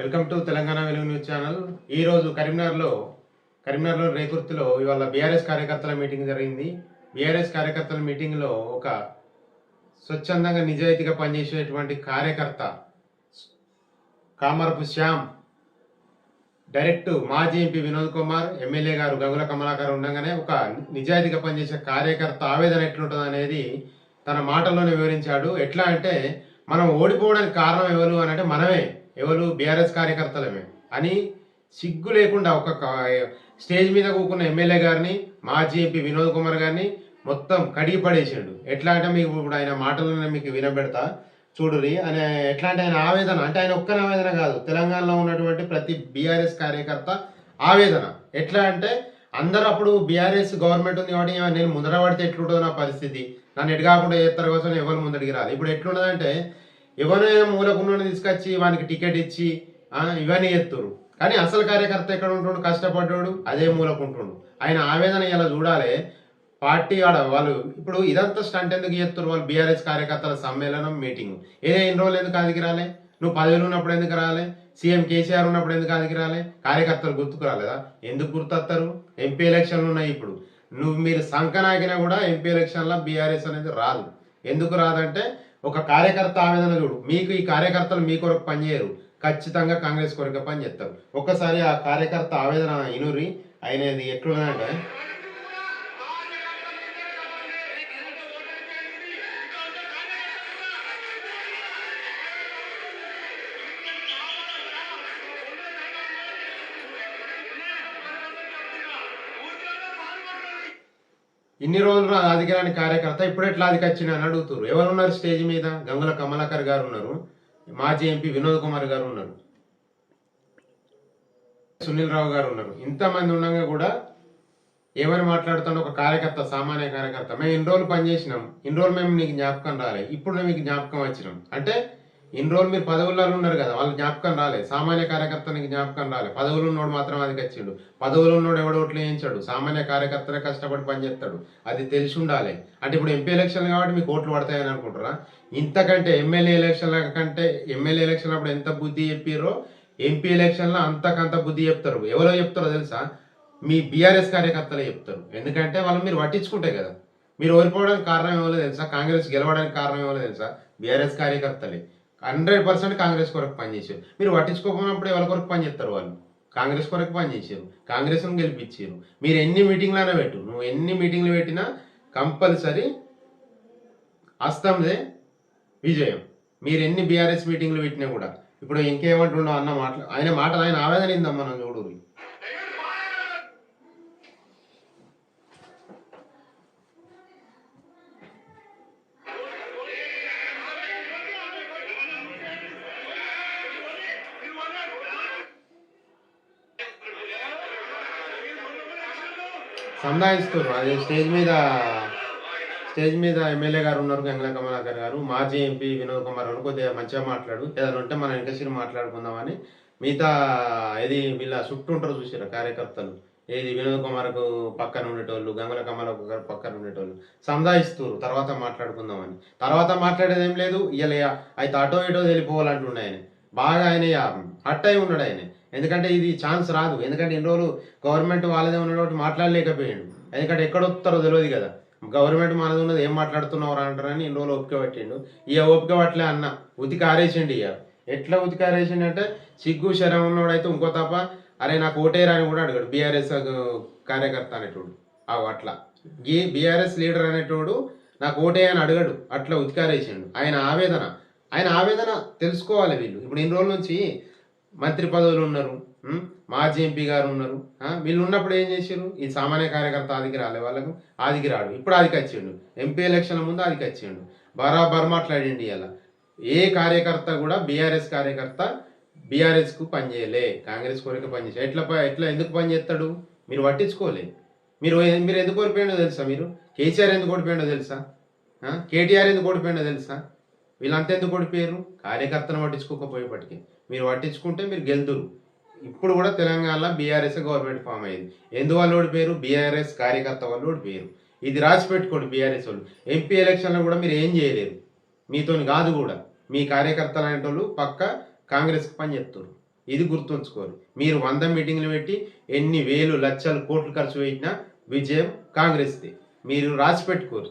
Welcome to Telangana వెలుగు news channel. ఈరోజు కరీంనగర్లో కరీంనగర్లో రేకుర్తిలో ఇవాళ బీఆర్ఎస్ కార్యకర్తల మీటింగ్ జరిగింది. బీఆర్ఎస్ కార్యకర్తల మీటింగ్లో ఒక స్వచ్ఛందంగా నిజాయితీగా పనిచేసేటువంటి కార్యకర్త కామరపు శ్యామ్ డైరెక్ట్ మాజీ ఎంపీ వినోద్ కుమార్ ఎమ్మెల్యే గారు గంగుల కమలాకర్ ఉండగానే ఒక నిజాయితీగా పనిచేసే కార్యకర్త ఆవేదన ఎట్లుంటుంది అనేది తన మాటల్లోనే వివరించాడు. ఎట్లా అంటే మనం ఓడిపోవడానికి కారణం ఎవరు అని అంటే మనమే ఎవరు బీఆర్ఎస్ కార్యకర్తలమే అని సిగ్గు లేకుండా ఒక స్టేజ్ మీద కూకున్న ఎమ్మెల్యే గారిని మాజీ ఎంపీ వినోద్ కుమార్ గారిని మొత్తం కడిగి పడేసాడు. ఎట్లా అంటే మీకు ఇప్పుడు ఆయన మాటలను మీకు వినబెడతా చూడురి అనే ఎట్లా అంటే ఆయన ఆవేదన? అంటే ఆయన ఒక్కరి ఆవేదన కాదు. తెలంగాణలో ఉన్నటువంటి ప్రతి బీఆర్ఎస్ కార్యకర్త ఆవేదన. ఎట్లా అంటే అందరూ అప్పుడు బీఆర్ఎస్ గవర్నమెంట్ ఉంది కాబట్టి నేను ముందర పడితే ఎట్లుంటుందో నా పరిస్థితి. నన్ను ఎటు కాకుండా చేస్తారు కోసం ఎవరు ముందడికి రాదు ఇప్పుడు ఎట్లుండదంటే ఎవరైనా మూలకున్న తీసుకొచ్చి వానికి టికెట్ ఇచ్చి ఇవన్నీ ఎత్తురు కానీ అసలు కార్యకర్త ఎక్కడ ఉంటుండు? కష్టపడ్డాడు అదే మూలకుంటుండు. ఆయన ఆవేదన ఇలా చూడాలి? పార్టీ ఆడ వాళ్ళు ఇప్పుడు ఇదంతా స్టంట్ ఎందుకు చేస్తారు వాళ్ళు? బీఆర్ఎస్ కార్యకర్తల సమ్మేళనం మీటింగ్. ఏదే ఎన్ని రోజులు ఎందుకు అదికి రాలే? నువ్వు పదవిలో ఉన్నప్పుడు ఎందుకు రాలే? సీఎం కేసీఆర్ ఉన్నప్పుడు ఎందుకు అదికి రాలే? కార్యకర్తలు గుర్తుకు రాలేదా ఎందుకు గుర్తొస్తారు ఎంపీ ఎలక్షన్లు ఉన్నాయి ఇప్పుడు. నువ్వు మీరు సంకనాగినా కూడా ఎంపీ ఎలక్షన్లో బీఆర్ఎస్ అనేది రాదు. ఎందుకు రాదంటే ఒక కార్యకర్త ఆవేదన చూడు. మీకు ఈ కార్యకర్తలు మీ కొరకు పనిచేయరు ఖచ్చితంగా కాంగ్రెస్ కొరకు పనిచేస్తారు ఒక్కసారి ఆ కార్యకర్త ఆవేదన ఇనురి అయినది ఎట్లున్నాయంటే ఇన్ని రోజులు అధికారాన్ని కార్యకర్త ఇప్పుడు ఎట్లా అదికి అని అడుగుతారు ఎవరు ఉన్నారు స్టేజ్ మీద? గంగుల కమలాకర్ గారు ఉన్నారు. మాజీ ఎంపీ వినోద్ కుమార్ గారు ఉన్నారు. సునీల్ రావు గారు ఉన్నారు. ఇంతమంది ఉండగా కూడా ఏమని మాట్లాడుతున్న ఒక కార్యకర్త సామాన్య కార్యకర్త? మేము ఇన్ని రోజులు పనిచేసినాం. ఇన్ని రోజులు మేము నీకు జ్ఞాపకం రాలే. ఇప్పుడు మీకు జ్ఞాపకం వచ్చినాం. అంటే ఇన్ని రోజులు మీరు పదవుల్లో ఉన్నారు కదా వాళ్ళకి జ్ఞాపకం రాలే సామాన్య కార్యకర్తనికి జ్ఞాపకం రాలే పదవులు ఉన్నోడు మాత్రం అది వచ్చిండు. పదవులు ఉన్నోడు ఎవడో ఓట్లు వేయించాడు. సామాన్య కార్యకర్తనే కష్టపడి పనిచేస్తాడు అది తెలిసి ఉండాలి. అంటే ఇప్పుడు ఎంపీ ఎలక్షన్ కాబట్టి మీకు ఓట్లు పడతాయని అనుకుంటారా? ఇంతకంటే ఎమ్మెల్యే ఎలక్షన్ల కంటే ఎమ్మెల్యే ఎలక్షన్ అప్పుడు ఎంత బుద్ధి చెప్పిరో ఎంపీ ఎలక్షన్లో అంతకంత బుద్ధి చెప్తారు. ఎవరో చెప్తారో తెలుసా? మీ బీఆర్ఎస్ కార్యకర్తలే చెప్తారు. ఎందుకంటే వాళ్ళు మీరు పట్టించుకుంటే కదా. మీరు ఓడిపోవడానికి కారణం ఏమో తెలుసా? కాంగ్రెస్ గెలవడానికి కారణం ఏమో తెలుసా? బీఆర్ఎస్ కార్యకర్తలే. హండ్రెడ్ పర్సెంట్ కాంగ్రెస్ కొరకు పనిచేసారు మీరు పట్టించుకోకపోయినప్పుడు ఎవరి కొరకు పనిచేస్తారు వాళ్ళు? కాంగ్రెస్ కొరకు పనిచేసారు కాంగ్రెస్ను గెలిపించారు మీరు ఎన్ని మీటింగ్లైనా పెట్టు. నువ్వు ఎన్ని మీటింగ్లు పెట్టినా కంపల్సరీ అస్తందే విజయం. మీరు ఎన్ని బీఆర్ఎస్ మీటింగ్లు పెట్టినా కూడా. ఇప్పుడు ఇంకేమంటుండో అన్న మాట ఆయన మాటలు ఆయన ఆవేదన ఇందాం మనం చూడు సంధాయిస్తారు అది స్టేజ్ మీద స్టేజ్ మీద ఎమ్మెల్యే గారు ఉన్నారు గంగల కమలాకర్ గారు. మాజీ ఎంపీ వినోద్ కుమార్ గారు కొద్దిగా మంచిగా మాట్లాడు. ఏదైనా ఉంటే మనం వెనకసిరి మాట్లాడుకుందామని. మిగతా ఇది వీళ్ళ చుట్టూ ఉంటారు చూసారు కార్యకర్తలు. ఏది వినోద్ కుమార్కు పక్కన ఉండేటోళ్ళు గంగుల కమలకు గారు పక్కన ఉండేటోళ్ళు. సంధాయిస్తారు తర్వాత మాట్లాడుకుందామని. తర్వాత మాట్లాడేది ఏం లేదు. ఇలా అయితే అటో ఇటో వెళ్ళిపోవాలంటుండే ఆయన. బాగా ఆయన హట్ అయి ఉన్నాడు ఆయన. ఎందుకంటే ఇది ఛాన్స్ రాదు. ఎందుకంటే ఇన్ని రోజులు గవర్నమెంట్ వాళ్ళదే ఉన్నటువంటి మాట్లాడలేకపోయాడు. ఎందుకంటే ఎక్కడ వస్తారో తెలియదు కదా. గవర్నమెంట్ మనది ఉన్నది ఏం మాట్లాడుతున్నారు అంటారని ఇన్ని రోజులు ఓపిక పట్టిండు. ఇక ఓపిక పట్టలే అన్న. ఉతికి ఆరేసిండు ఇక. ఎట్లా ఉతికి ఆరేసిండు అంటే సిగ్గు శరం ఉన్నవాడైతే ఇంకో తప్ప అరే నాకు ఓటేరా అని కూడా అడిగాడు. బీఆర్ఎస్ కార్యకర్త అనేటోడు. అవు అట్లా. ఈ బీఆర్ఎస్ లీడర్ అనేటోడు నాకు ఓటే అని అడగడు. అట్లా ఉతికారేసిండు. ఆయన ఆవేదన. ఆయన ఆవేదన తెలుసుకోవాలి వీళ్ళు. ఇప్పుడు ఇన్ని రోజుల నుంచి మంత్రి పదవులు ఉన్నారు మాజీ ఎంపీ గారు ఉన్నారు వీళ్ళు ఉన్నప్పుడు ఏం చేశారు ఈ సామాన్య కార్యకర్త ఆదికి రాలే వాళ్ళకు ఆదికి రాడు. ఇప్పుడు ఆదికి వచ్చిండు. ఎంపీ ఎలక్షన్ల ముందు ఆదికి వచ్చిండు. బరాబర్ మాట్లాడండి ఇలా ఏ కార్యకర్త కూడా బీఆర్ఎస్ కార్యకర్త బీఆర్ఎస్కు పనిచేయలే కాంగ్రెస్ కోరిక పనిచేసే ఎట్లా ప- ఎట్లా ఎందుకు పనిచేస్తాడు మీరు పట్టించుకోలే. మీరు మీరు ఎందుకు ఓడిపోయిండో తెలుసా మీరు? కేసీఆర్ ఎందుకు ఓడిపోయిండో తెలుసా? కేటీఆర్ ఎందుకు ఓడిపోయిండో తెలుసా? వీళ్ళంతా ఎందుకు ఓడిపోయారు కార్యకర్తను పట్టించుకోకపోయేపటికి మీరు పట్టించుకుంటే మీరు గెలుదురు ఇప్పుడు కూడా తెలంగాణలో బీఆర్ఎస్ గవర్నమెంట్ ఫామ్ అయింది. ఎందువల్ల ఓడిపోయారు బీఆర్ఎస్ కార్యకర్త వాళ్ళు ఓడిపోయారు ఇది రాసి పెట్టుకోండి బీఆర్ఎస్ వాళ్ళు. ఎంపీ ఎలక్షన్లో కూడా మీరు ఏం చేయలేరు. మీతోని కాదు కూడా. మీ కార్యకర్తలు అనేటోళ్ళు పక్క కాంగ్రెస్కి పని చెప్తారు ఇది గుర్తుంచుకోరు. మీరు వంద మీటింగ్లు పెట్టి ఎన్ని వేలు లక్షలు కోట్లు ఖర్చు పెట్టినా విజయం కాంగ్రెస్ది. మీరు రాసి పెట్టుకోరు.